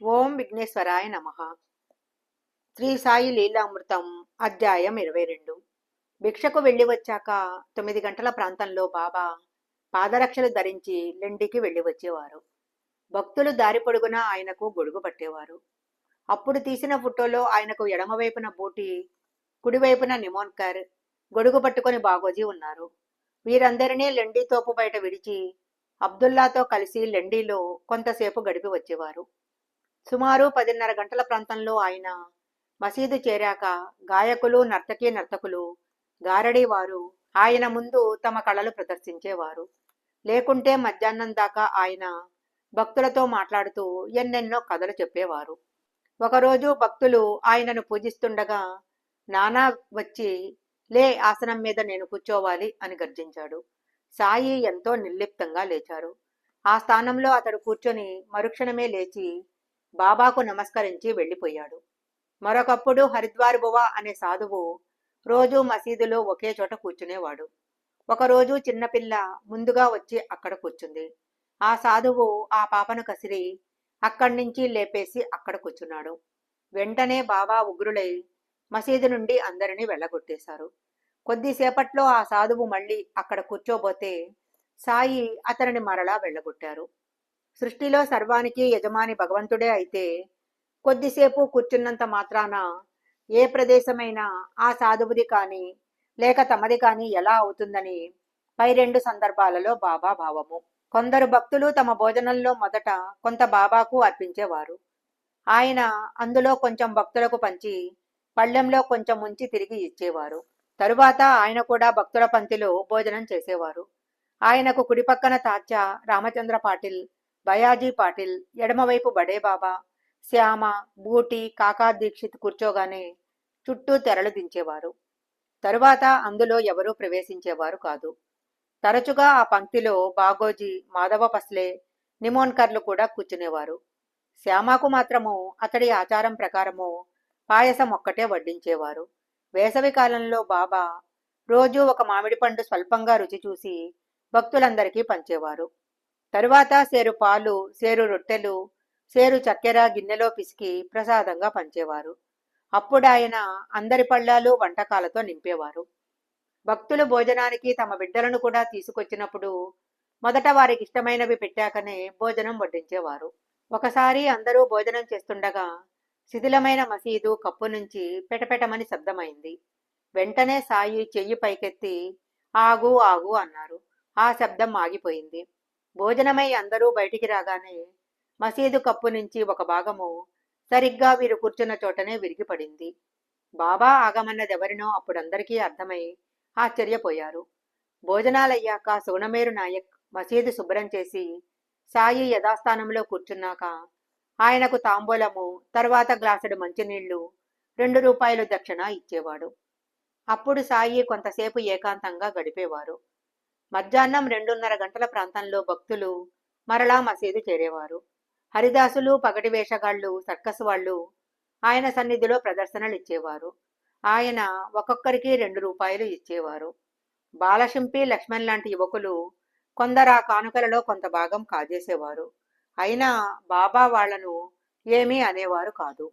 ఓం విఘ్నేశ్వరాయ నమ. శ్రీ సాయి లీలామృతం అధ్యాయం ఇరవై రెండు. భిక్షకు వెళ్ళి వచ్చాక తొమ్మిది గంటల ప్రాంతంలో బాబా పాదరక్షలు ధరించి లెండికి వెళ్ళి వచ్చేవారు. భక్తులు దారి పొడుగున ఆయనకు గొడుగు పట్టేవారు. అప్పుడు తీసిన ఫోటోలో ఆయనకు ఎడమవైపున బూటి కుడివైపున నిమోన్కర్ గొడుగు పట్టుకొని బాగోజీ ఉన్నారు. వీరందరినీ లెండి తోపు బయట విడిచి అబ్దుల్లాతో కలిసి లెండీలో కొంతసేపు గడిపి వచ్చేవారు. సుమారు పదిన్నర గంటల ప్రాంతంలో ఆయన మసీదు చేరాక గాయకులు నర్తకి నర్తకులు గారడీ వారు ఆయన ముందు తమ కళలు ప్రదర్శించేవారు. లేకుంటే మధ్యాహ్నం దాకా ఆయన భక్తులతో మాట్లాడుతూ ఎన్నెన్నో కథలు చెప్పేవారు. ఒకరోజు భక్తులు ఆయనను పూజిస్తుండగా నానా వచ్చి లే ఆసనం మీద నేను కూర్చోవాలి అని గర్జించాడు. సాయి ఎంతో నిర్లిప్తంగా లేచారు. ఆ స్థానంలో అతడు కూర్చొని మరుక్షణమే లేచి బాబాకు నమస్కరించి వెళ్ళిపోయాడు. మరొకప్పుడు హరిద్వార్ బువా అనే సాధువు రోజు మసీదులో ఒకే చోట కూర్చునేవాడు. ఒకరోజు చిన్నపిల్ల ముందుగా వచ్చి అక్కడ కూర్చుంది. ఆ సాధువు ఆ పాపను కసిరి అక్కడి నుంచి లేపేసి అక్కడ కూర్చున్నాడు. వెంటనే బాబా ఉగ్రులై మసీదు నుండి అందరినీ వెళ్ళగొట్టేశారు. కొద్దిసేపట్లో ఆ సాధువు మళ్ళీ అక్కడ కూర్చోబోతే సాయి అతనిని మరలా వెళ్ళగొట్టారు. సృష్టిలో సర్వానికి యజమాని భగవంతుడే అయితే కొద్దిసేపు కూర్చున్నంత మాత్రాన ఏ ప్రదేశమైనా ఆ సాధువుది కానీ లేక తమది కానీ ఎలా అవుతుందని పై రెండు సందర్భాలలో బాబా భావము. కొందరు భక్తులు తమ భోజనంలో మొదట కొంత బాబాకు అర్పించేవారు. ఆయన అందులో కొంచెం భక్తులకు పంచి పళ్ళెంలో కొంచెం ఉంచి తిరిగి ఇచ్చేవారు. తరువాత ఆయన కూడా భక్తుల పంక్తిలో భోజనం చేసేవారు. ఆయనకు కుడిపక్కన తాత్య రామచంద్ర పాటిల్ బయాజీ పాటిల్ ఎడమవైపు బడే బాబా శ్యామ బూటి కాకా దీక్షిత్ కూర్చోగానే చుట్టూ తెరలు దించేవారు. తరువాత అందులో ఎవరూ ప్రవేశించేవారు కాదు. తరచుగా ఆ పంక్తిలో బాగోజీ మాధవ పస్లే నిమోన్కర్లు కూడా కూర్చునేవారు. శ్యామకు మాత్రము అతడి ఆచారం ప్రకారము పాయసం ఒక్కటే వడ్డించేవారు. వేసవి కాలంలో బాబా రోజూ ఒక మామిడి పండు స్వల్పంగా రుచి చూసి భక్తులందరికీ పంచేవారు. తరువాత సేరు పాలు సేరు రొట్టెలు సేరు చక్కెర గిన్నెలో పిసికి ప్రసాదంగా పంచేవారు. అప్పుడాయన అందరి పళ్ళాలు వంటకాలతో నింపేవారు. భక్తులు భోజనానికి తమ బిడ్డలను కూడా తీసుకొచ్చినప్పుడు మొదట వారికి ఇష్టమైనవి పెట్టాకనే భోజనం వడ్డించేవారు. ఒకసారి అందరూ భోజనం చేస్తుండగా శిథిలమైన మసీదు కప్పు నుంచి పెటపెటమని శబ్దమైంది. వెంటనే సాయి చెయ్యి పైకెత్తి ఆగు ఆగు అన్నారు. ఆ శబ్దం ఆగిపోయింది. భోజనమై అందరూ బయటికి రాగానే మసీదు కప్పు నుంచి ఒక భాగము సరిగ్గా వీరు కూర్చున్న చోటనే విరిగిపడింది. బాబా ఆగమన్నదెవరినో అప్పుడందరికీ అర్థమై ఆశ్చర్యపోయారు. భోజనాలయ్యాక సోనమేరు నాయక్ మసీదు శుభ్రం చేసి సాయి యథాస్థానంలో కూర్చున్నాక ఆయనకు తాంబూలము తర్వాత గ్లాసుడు మంచినీళ్ళు రెండు రూపాయలు దక్షిణ ఇచ్చేవాడు. అప్పుడు సాయి కొంతసేపు ఏకాంతంగా గడిపేవారు. మధ్యాహ్నం రెండున్నర గంటల ప్రాంతంలో భక్తులు మరలా మసీదు చేరేవారు. హరిదాసులు పగటి వేషగాళ్ళు సర్కస్ వాళ్ళు ఆయన సన్నిధిలో ప్రదర్శనలు ఇచ్చేవారు. ఆయన ఒక్కొక్కరికి రెండు రూపాయలు ఇచ్చేవారు. బాలశింపి లక్ష్మణ్ లాంటి యువకులు కొందరు ఆ కానుకలలో కొంత భాగం కాజేసేవారు. అయినా బాబా వాళ్ళను ఏమీ అనేవారు కాదు.